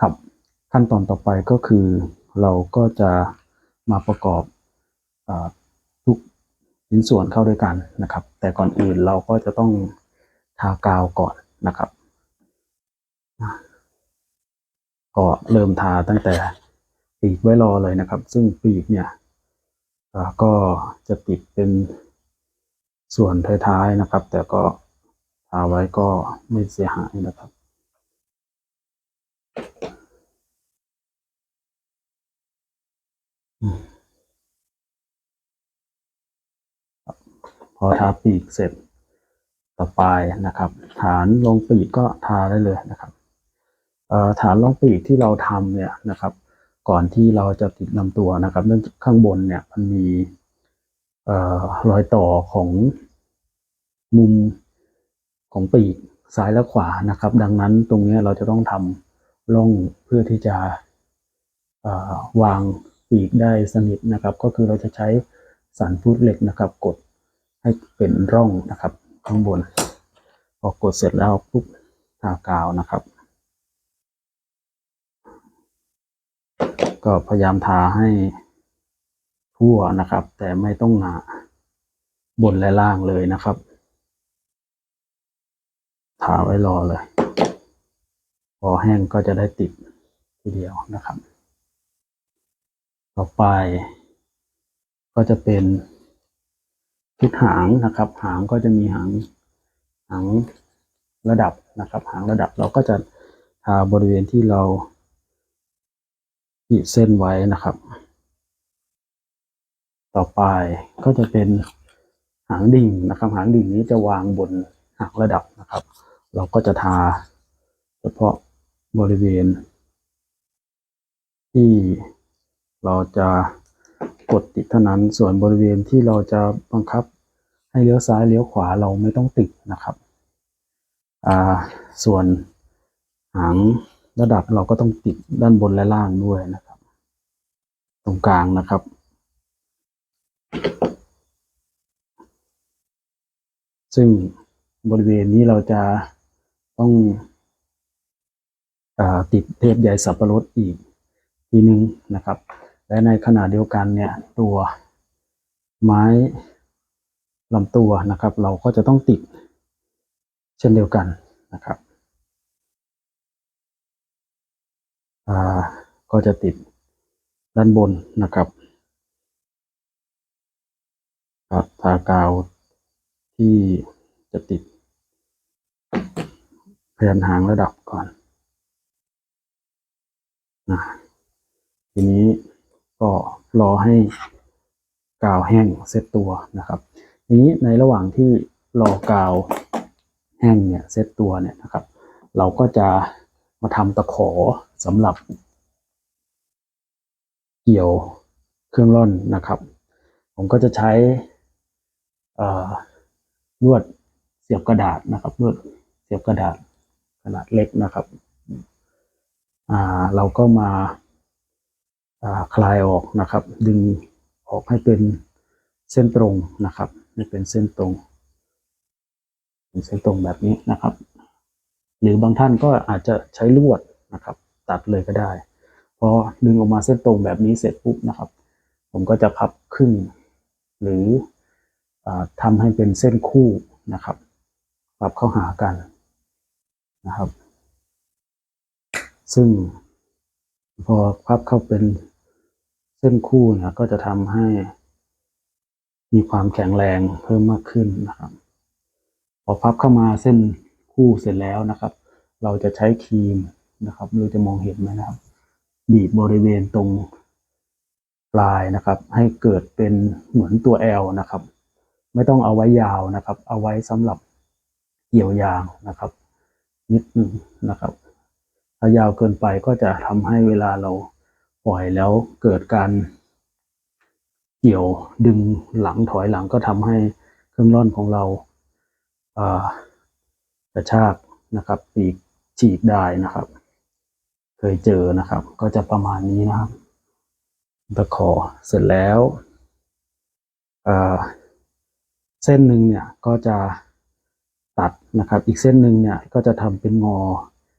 ครับ ขั้นตอนต่อไปก็คือเราก็จะมาประกอบอทุกชิ้นส่วนเข้าด้วยกันนะครับ แต่ก่อนอื่นเราก็จะต้องทากาวก่อนนะครับอะก็เริ่มทาตั้งแต่ปีกไว้รอเลยนะครับ ซึ่งปีกเนี่ยก็จะติดเป็นส่วนท้ายๆนะครับ แต่ก็ทาไว้ก็ไม่เสียหายนะครับ พอทาปีกเสร็จต่อไปนะครับ ฐานรองปีกก็ทาได้เลยนะครับฐานรองปีกที่เราทำเนี่ยนะครับ ก่อนที่เราจะติดลำตัวนะครับ เนื่องจากข้างบนเนี่ยมันมีรอยต่อของมุมของปีกซ้ายและขวานะครับ ดังนั้นตรงนี้เราจะต้องทำร่องเพื่อที่จะวางปีกได้สนิทนะครับ ก็คือเราจะใช้สันฟุตเหล็กนะครับ กด ให้เป็นร่องนะครับ ข้างบน พอกดเสร็จแล้วปุ๊บทากาวนะครับ ก็พยายามทาให้ทั่วนะครับ แต่ไม่ต้องหนาบนและล่างเลยนะครับทาไว้รอเลย พอแห้งก็จะได้ติดทีเดียวนะครับ ต่อไปก็จะเป็น ชุดหางนะครับ หางก็จะมีหางหางระดับนะครับ หางระดับเราก็จะทาบริเวณที่เราขีดเส้นไว้นะครับ ต่อไปก็จะเป็นหางดิ่งนะครับ หางดิ่งนี้จะวางบนหางระดับนะครับ เราก็จะทาเฉพาะบริเวณ ที่เราจะ กดติดเท่านั้น ส่วนบริเวณที่เราจะบังคับให้เลี้ยวซ้ายเลี้ยวขวาเราไม่ต้องติดนะครับอ่าส่วนหางระดับเราก็ต้องติดด้านบนและล่างด้วยนะครับ ตรงกลางนะครับ ซึ่งบริเวณนี้เราจะต้องอาติดเทปใยสับปะรดอีกทีหนึ่งนะครับ และในขณะเดียวกันเนี่ยตัวไม้ลำตัวนะครับ เราก็จะต้องติด เช่นเดียวกันนะครับอ่าก็จะติดด้านบนนะครับครับทากาวที่จะติดแผ่นหางระดับก่อนนะทีนี้ ก็รอให้กาวแห้งเซตตัวนะครับ ทีนี้ในระหว่างที่รอกาวแห้งเนี่ยเซตตัวเนี่ยนะครับ เราก็จะมาทำตะขอสำหรับ เกี่ยวเครื่องร่อนนะครับ ผมก็จะใช้ลวดเสียบกระดาษนะครับลวดเสียบกระดาษขนาดเล็กนะครับ อ่าเราก็มา คลายออกนะครับ ดึงออกให้เป็นเส้นตรงนะครับให้เป็นเส้นตรงเป็นเส้นตรงแบบนี้นะครับ หรือบางท่านก็อาจจะใช้ลวดนะครับ ตัดเลยก็ได้พอดึงออกมาเส้นตรงแบบนี้เสร็จปุ๊บนะครับ ผมก็จะพับครึ่งหรืออาทำให้เป็นเส้นคู่นะครับพับเข้าหากันนะครับ ซึ่ง พอพับเข้าเป็นเส้นคู่เนี่ยก็จะทำให้มีความแข็งแรงเพิ่มมากขึ้นนะครับ พอพับเข้ามาเส้นคู่เสร็จแล้วนะครับ เราจะใช้ครีมนะครับไม่รู้จะมองเห็นไหมนะครับบีบบริเวณตรงปลายนะครับ ให้เกิดเป็นเหมือนตัว L นะครับ ไม่ต้องเอาไว้ยาวนะครับ เอาไว้สำหรับเกี่ยวยางนะครับ นิดนึงนะครับ ถ้ายาวเกินไปก็จะทำให้เวลาเราปล่อยแล้วเกิดการเกี่ยวดึงหลังถอยหลังก็ทำให้เครื่องร่อนของเรากระชากนะครับปีกฉีกได้นะครับ เคยเจอนะครับ ก็จะประมาณนี้นะครับตะขอเสร็จแล้วเอ่อเส้นหนึ่งเนี่ยก็จะตัดนะครับ อีกเส้นหนึ่งเนี่ยก็จะทำเป็นงอ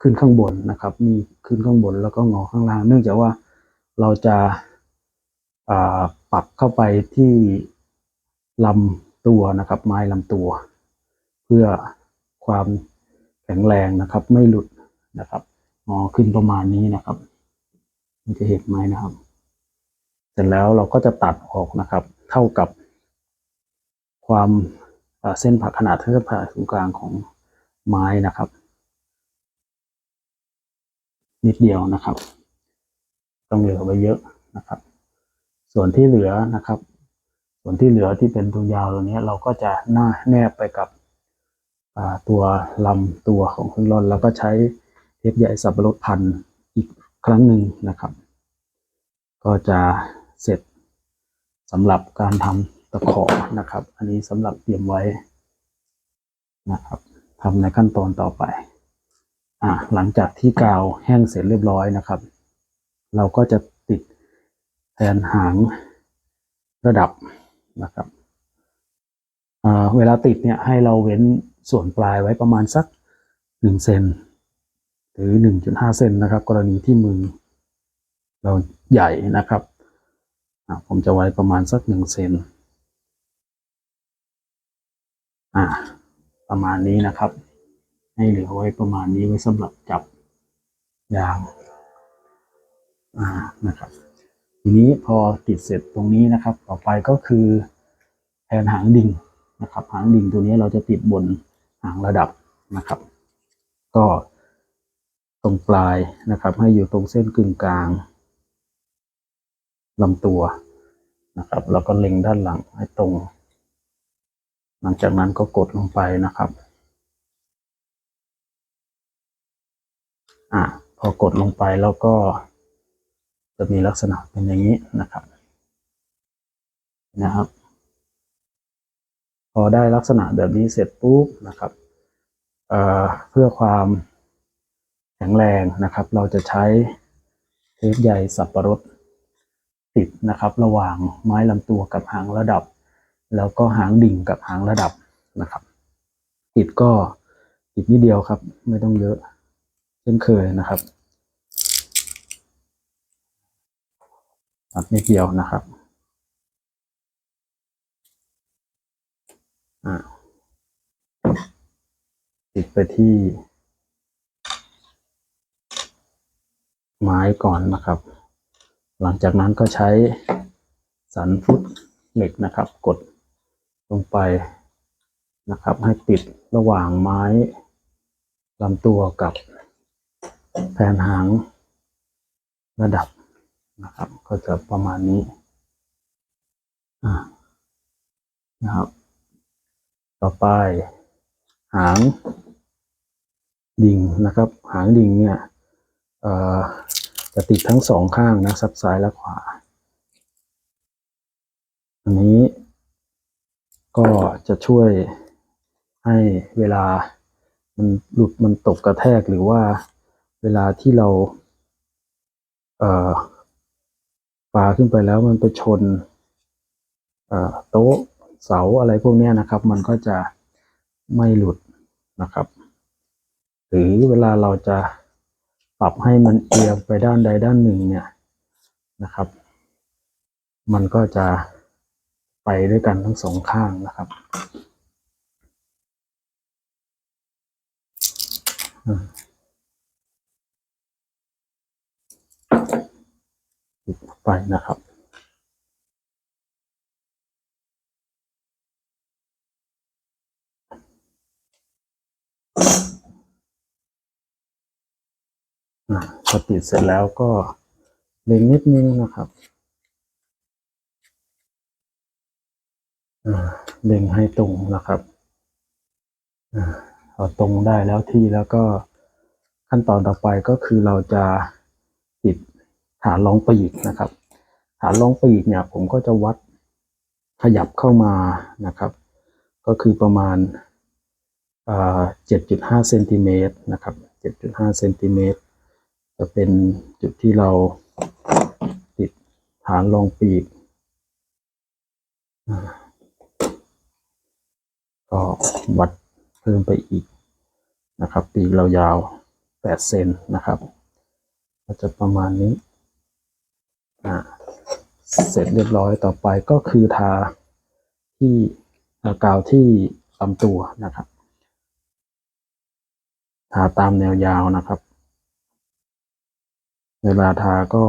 ขึ้นข้างบนนะครับ มีขึ้นข้างบนแล้วก็งอข้างล่าง เนื่องจากว่าเราจะอ่าปักเข้าไปที่ลำตัวนะครับ ไม้ลำตัว เพื่อความแข็งแรงนะครับ ไม่หลุดนะครับงอขึ้นประมาณนี้นะครับ มันจะเห็นไหมนะครับ เสร็จแล้วเราก็จะตัดออกนะครับ เท่ากับความเอ่อเส้นผ่าขนาดเส้นผ่าศูนย์กลางของไม้นะครับ นิดเดียวนะครับ ต้องเหลือไว้เยอะนะครับ ส่วนที่เหลือนะครับ ส่วนที่เหลือที่เป็นตัวยาวตัวนี้เราก็จะหน้าแนบไปกับตัวลำตัวของเครื่องร่อนแล้วก็ใช้เทปใยสับปะรดพันอีกครั้งหนึ่งนะครับ ก็จะเสร็จสำหรับการทำตะขอนะครับ อันนี้สำหรับเตรียมไว้นะครับทำในขั้นตอนต่อไป อ่าหลังจากที่กาวแห้งเสร็จเรียบร้อยนะครับ เราก็จะติดแทนหางระดับนะครับอ่าเวลาติดเนี่ยให้เราเว้นส่วนปลายไว้ประมาณสักหนึ่งเซนหรือหนึ่งจุดห้าเซนนะครับ กรณีที่มือเราใหญ่นะครับอ่าผมจะไว้ประมาณสักหนึ่งเซนอ่าประมาณนี้นะครับ ให้เหลือไว้ประมาณนี้ไว้สำหรับจับยางอ่านะครับ ทีนี้พอติดเสร็จตรงนี้นะครับ ต่อไปก็คือแทนหางดิ่งนะครับ หางดิ่งตัวนี้เราจะติดบนหางระดับนะครับ ก็ตรงปลายนะครับ ให้อยู่ตรงเส้นกึ่งกลางลำตัวนะครับ แล้วก็เล็งด้านหลังให้ตรง หลังจากนั้นก็กดลงไปนะครับ อะพอกดลงไปแล้วก็ จะมีลักษณะเป็นอย่างนี้นะครับ นะครับ พอได้ลักษณะแบบนี้เสร็จปุ๊บนะครับเเพื่อความแข็งแรงนะครับ เราจะใช้เทปใยสับประรดติดนะครับ ระหว่างไม้ลำตัวกับหางระดับ แล้วก็หางดิ่งกับหางระดับนะครับ ติดก็ติดนิดเดียวครับ ไม่ต้องเยอะ ช่นเคยนะครับตัดนิดเดียวนะครับอ่าติดไปที่ ไม้ก่อนนะครับ หลังจากนั้นก็ใช้สันฟุตเหล็กนะครับ กดลงไปนะครับ ให้ติดระหว่างไม้ลำตัวกับ แผนหางระดับนะครับ ก็จะประมาณนี้นะครับ ต่อไป หางดิ่งนะครับ หางดิ่งเนี่ยจะติดทั้งสองข้างนะซับซ้ายและขวา อันนี้ก็จะช่วยให้เวลามันหลุดมันตกกระแทกหรือว่า เวลาที่เรา เอ่อปาขึ้นไปแล้วมันไปชนโต๊ะเสาอะไรพวกนี้นะครับ มันก็จะไม่หลุดนะครับ หรือเวลาเราจะปรับให้มันเอียงไปด้านใดด้านหนึ่งเนี่ยนะครับ มันก็จะไปด้วยกันทั้งสองข้างนะครับอืมปิด ไปนะครับพอติดเสร็จแล้วก็เล็งนิดนึงนะครับเล็งให้ตรงนะครับอ่าพอตรงได้แล้วที่แล้วก็ขั้นตอนต่อไปก็คือเราจะ ฐานรองปีกนะครับฐานรองปีกเนี่ยผมก็จะวัดขยับเข้ามานะครับ ก็คือประมาณอ่า7.5เซนติเมตรนะครับ7.5เซนติเมตรจะเป็นจุดที่เราติดฐานรองปีกก็วัดเพิ่มไปอีกนะครับ ปีกเรายาวแปดเซนนะครับ ก็จะประมาณนี้ อ่าเสร็จเรียบร้อยต่อไปก็คือทาที่กาวที่ลำตัวนะครับ ทาตามแนวยาวนะครับ เวลาทาก็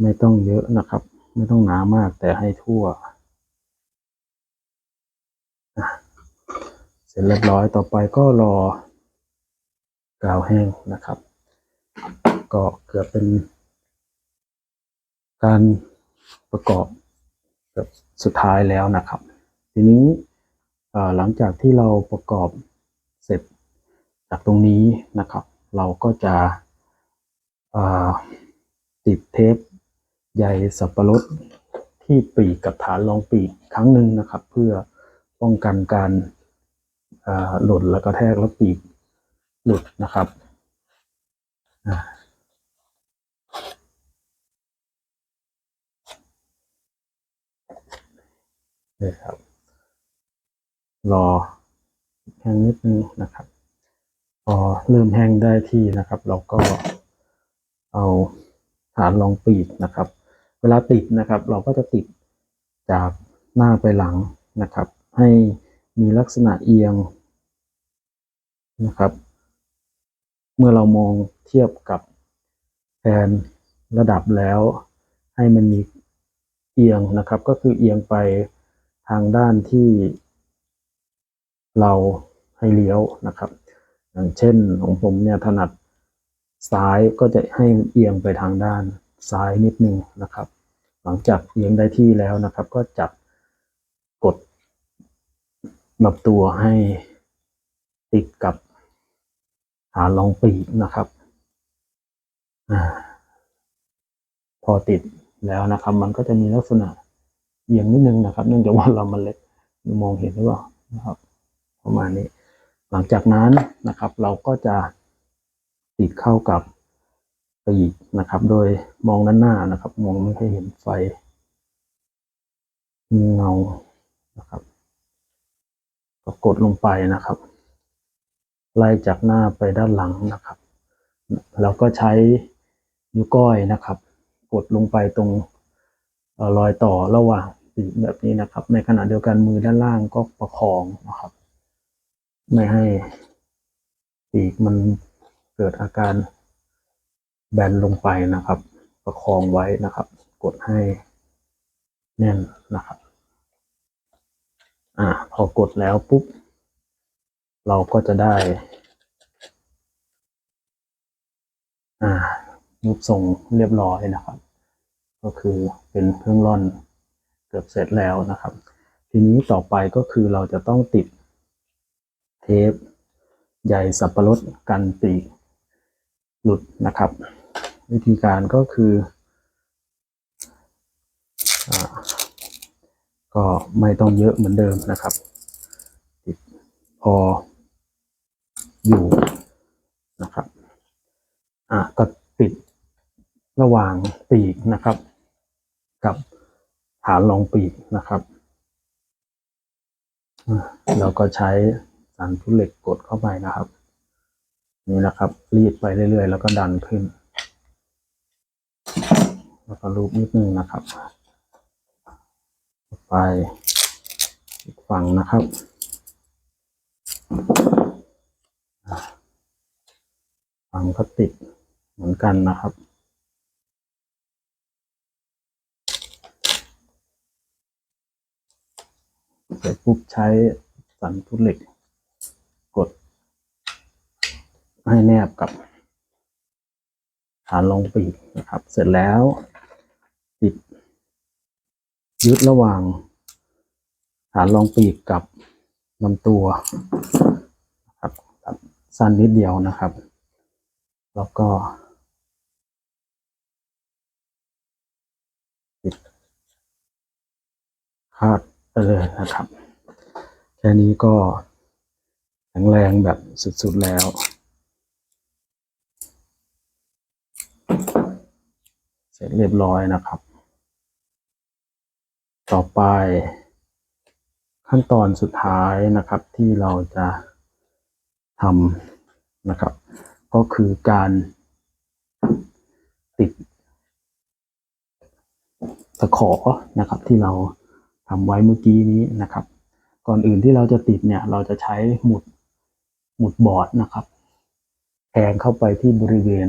ไม่ต้องเยอะนะครับ ไม่ต้องหนามากแต่ให้ทั่ว เสร็จเรียบร้อยต่อไปก็รอกาวแห้งนะครับ ก็เกือบเป็น การประกอบแบบสุดท้ายแล้วนะครับ ทีนี้หลังจากที่เราประกอบเสร็จจากตรงนี้นะครับ เราก็จะติดเทปใยสับปะรดที่ปีกกับฐานรองปีกครั้งหนึ่งนะครับ เพื่อป้องกันการหล่นแล้วก็แทกแล้วปีกหลุดนะครับ เลยครับ รอแห้งนิดนึงนะครับ พอเริ่มแห้งได้ที่นะครับ เราก็เอาฐานรองปีกนะครับ เวลาติดนะครับ เราก็จะติดจากหน้าไปหลังนะครับ ให้มีลักษณะเอียงนะครับ เมื่อเรามองเทียบกับแผนระดับแล้ว ให้มันมีเอียงนะครับ ก็คือเอียงไป ทางด้านที่เราให้เลี้ยวนะครับ อย่างเช่นของผมเนี่ยถนัดซ้ายก็จะให้เอียงไปทางด้านซ้ายนิดนึงนะครับ หลังจากเอียงได้ที่แล้วนะครับ ก็จับกดลำตัวให้ติดกับฐานรองปีกนะครับอพอติดแล้วนะครับ มันก็จะมีลักษณะ เอียงนิดนึงนะครับ เนื่องจากว่าเรามันเล็กมองเห็นหรือเปล่านะครับ ประมาณนี้ หลังจากนั้นนะครับ เราก็จะติดเข้ากับปีกนะครับ โดยมองด้านหน้านะครับ มองไม่ให้เห็นไฟเงานะครับก็กดลงไปนะครับ ไล่จากหน้าไปด้านหลังนะครับ แล้วก็ใช้นิ้วก้อยนะครับ กดลงไปตรงรอยต่อระหว่าง แบบนี้นะครับ ในขณะเดียวกันมือด้านล่างก็ประคองนะครับ ไม่ให้ปีกมันเกิดอาการแบนลงไปนะครับ ประคองไว้นะครับ กดให้แน่นนะครับ อ่า พอกดแล้วปุ๊บ เราก็จะได้ อ่ารูปทรงเรียบร้อยนะครับ ก็คือเป็นเครื่องร่อน เกือบเสร็จแล้วนะครับ ทีนี้ต่อไปก็คือเราจะต้องติดเทปใยสับปะรดกันปีกหลุดนะครับ วิธีการก็คืออก็ไม่ต้องเยอะเหมือนเดิมนะครับ ติดพออยู่นะครับอะก็ติดระหว่างปีกนะครับ กับ ฐานรองปีกนะครับอะแล้วก็ใช้สารทุเหล็กกดเข้าไปนะครับ นี่นะครับรีดไปเรื่อยๆ แล้วก็ดันขึ้น แล้วก็ลูบนิดนึงนะครับไปอีกฝั่งนะครับฝั่งก็ติดเหมือนกันนะครับ เสร็จปุ๊บใช้สันทุเหล็ก กด ให้แนบกับ ฐานรองปีกนะครับ เสร็จแล้วติด ยึดระหว่าง ฐานรองปีกกับลำตัวนะครับสั้นนิดเดียวนะครับ แล้วก็ติดคาด เลยนะครับ แค่นี้ก็แข็งแรงแบบสุดๆแล้ว เสร็จเรียบร้อยนะครับ ต่อไปขั้นตอนสุดท้ายนะครับที่เราจะทำนะครับ ก็คือการติดตะขอนะครับที่เรา ทำไว้เมื่อกี้นี้นะครับ ก่อนอื่นที่เราจะติดเนี่ยเราจะใช้หมุดหมุดบอร์ดนะครับแทงเข้าไปที่บริเวณ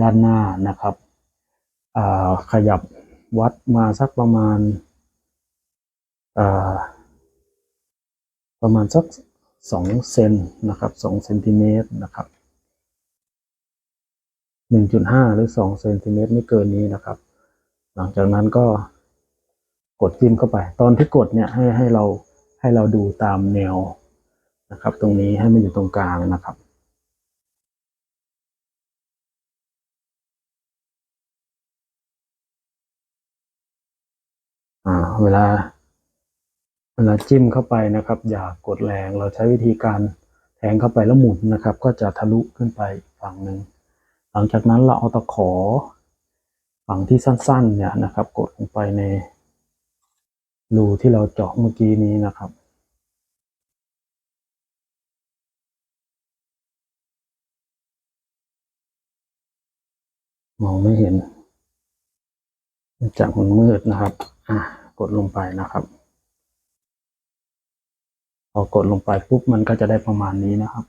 ด้านหน้านะครับขยับวัดมาสักประมาณาประมาณสักสองเซนนะครับสองเซนติเมตรนะครับหนึ่งจุดห้าหรือสองเซนติเมตรไม่เกินนี้นะครับ หลังจากนั้นก็ กดจิ้มเข้าไป ตอนที่กดเนี่ยให้ให้เราให้เราดูตามแนวนะครับ ตรงนี้ให้มันอยู่ตรงกลางนะครับอ่าเวลา เวลาจิ้มเข้าไปนะครับ อย่ากดแรงเราใช้วิธีการแทงเข้าไปแล้วหมุนนะครับ ก็จะทะลุขึ้นไปฝั่งหนึ่งหลังจากนั้นเราเอาตะขอฝั่งที่สั้นๆเนี่ยนะครับ กดลงไปใน รูที่เราเจาะเมื่อกี้นี้นะครับมองไม่เห็นจากมันมืดนะครับ อะ กดลงไปนะครับ พอกดลงไปปุ๊บมันก็จะได้ประมาณนี้นะครับ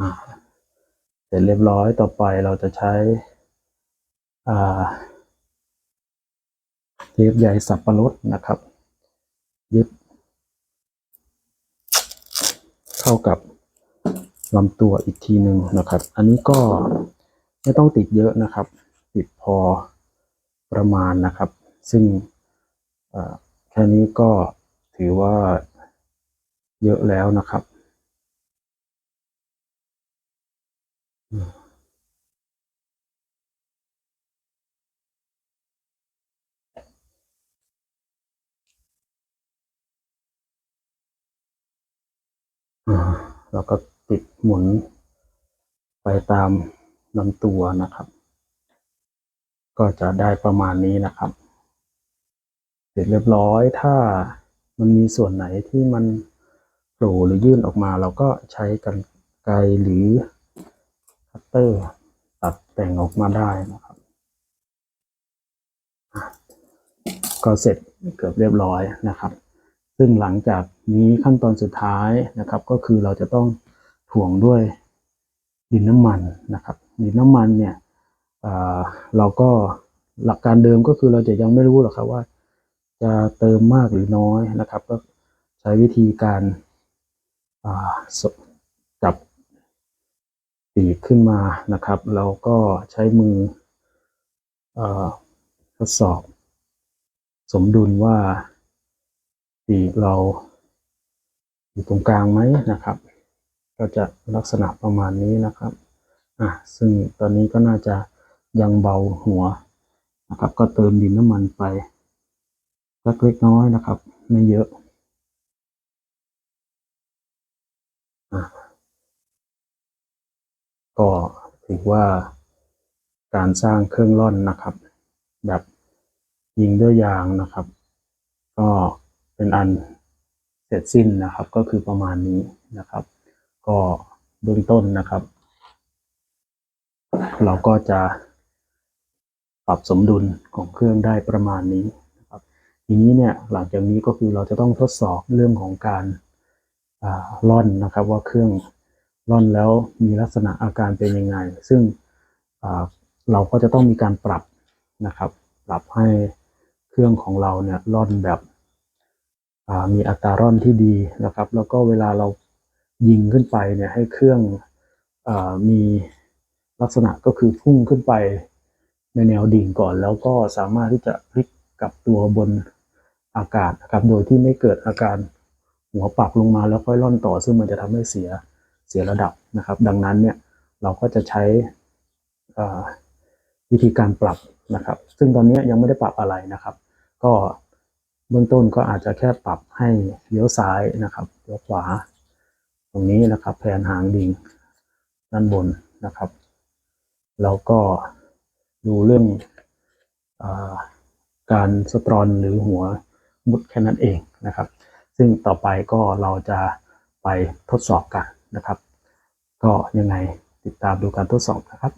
อ่า เสร็จเรียบร้อยต่อไปเราจะใช้ อ่า เทปใยสับปะรดนะครับยึดเข้ากับลำตัวอีกทีหนึ่งนะครับ อันนี้ก็ไม่ต้องติดเยอะนะครับ ติดพอประมาณนะครับ ซึ่งแค่นี้ก็ถือว่าเยอะแล้วนะครับ อ่าแล้วก็ติดหมุนไปตามลำตัวนะครับ ก็จะได้ประมาณนี้นะครับ เสร็จเรียบร้อยถ้ามันมีส่วนไหนที่มันโผล่หรือยื่นออกมา เราก็ใช้กันไกรหรือคัตเตอร์ตัดแต่งออกมาได้นะครับ ก็เสร็จเกือบเรียบร้อยนะครับ ซึ่งหลังจากนี้ขั้นตอนสุดท้ายนะครับ ก็คือเราจะต้องถ่วงด้วยดินน้ำมันนะครับ ดินน้ำมันเนี่ยเเราก็หลักการเดิมก็คือเราจะยังไม่รู้หรอกครับว่า จะเติมมากหรือน้อยนะครับ ก็ใช้วิธีการจับปีกขึ้นมานะครับ เราก็ใช้มืออทดสอบ สมดุลว่า ปีกเรา อยู่ตรงกลางไหมนะครับ ก็จะลักษณะประมาณนี้นะครับอะซึ่งตอนนี้ก็น่าจะยังเบาหัวนะครับ ก็เติมดินน้ำมันไปสักเล็กน้อยนะครับ ไม่เยอะอะก็ถือว่าการสร้างเครื่องร่อนนะครับ แบบยิงด้วยยางนะครับ ก็ เป็นอันเสร็จสิ้นนะครับ ก็คือประมาณนี้นะครับ ก็เบื้องต้นนะครับ เราก็จะปรับสมดุลของเครื่องได้ประมาณนี้นะครับ ทีนี้เนี่ยหลังจากนี้ก็คือเราจะต้องทดสอบเรื่องของการอ่าร่อนนะครับ ว่าเครื่องร่อนแล้วมีลักษณะอาการเป็นยังไง ซึ่งเราก็จะต้องมีการปรับนะครับ ปรับให้เครื่องของเราเนี่ยร่อนแบบ มีอัตราร่อนที่ดีนะครับ แล้วก็เวลาเรายิงขึ้นไปเนี่ยให้เครื่องอมีลักษณะก็คือพุ่งขึ้นไปในแนวดิ่งก่อน แล้วก็สามารถที่จะพลิกกลับตัวบนอากาศนะครับโดยที่ไม่เกิดอาการหัวปักลงมาแล้วค่อยร่อนต่อ ซึ่งมันจะทำให้เสียเสียระดับนะครับ ดังนั้นเนี่ยเราก็จะใช้วิธีการปรับนะครับ ซึ่งตอนนี้ยังไม่ได้ปรับอะไรนะครับ ก็ เบื้องต้นก็อาจจะแค่ปรับให้เลี้ยวซ้ายนะครับเลี้ยวขวา ตรงนี้นะครับแผนหางดิ่งด้านบนนะครับ แล้วก็ดูเรื่องอการสตรอนหรือหัวมุดแค่นั้นเองนะครับ ซึ่งต่อไปก็เราจะไปทดสอบกันนะครับ ก็ยังไงติดตามดูการทดสอบนะครับ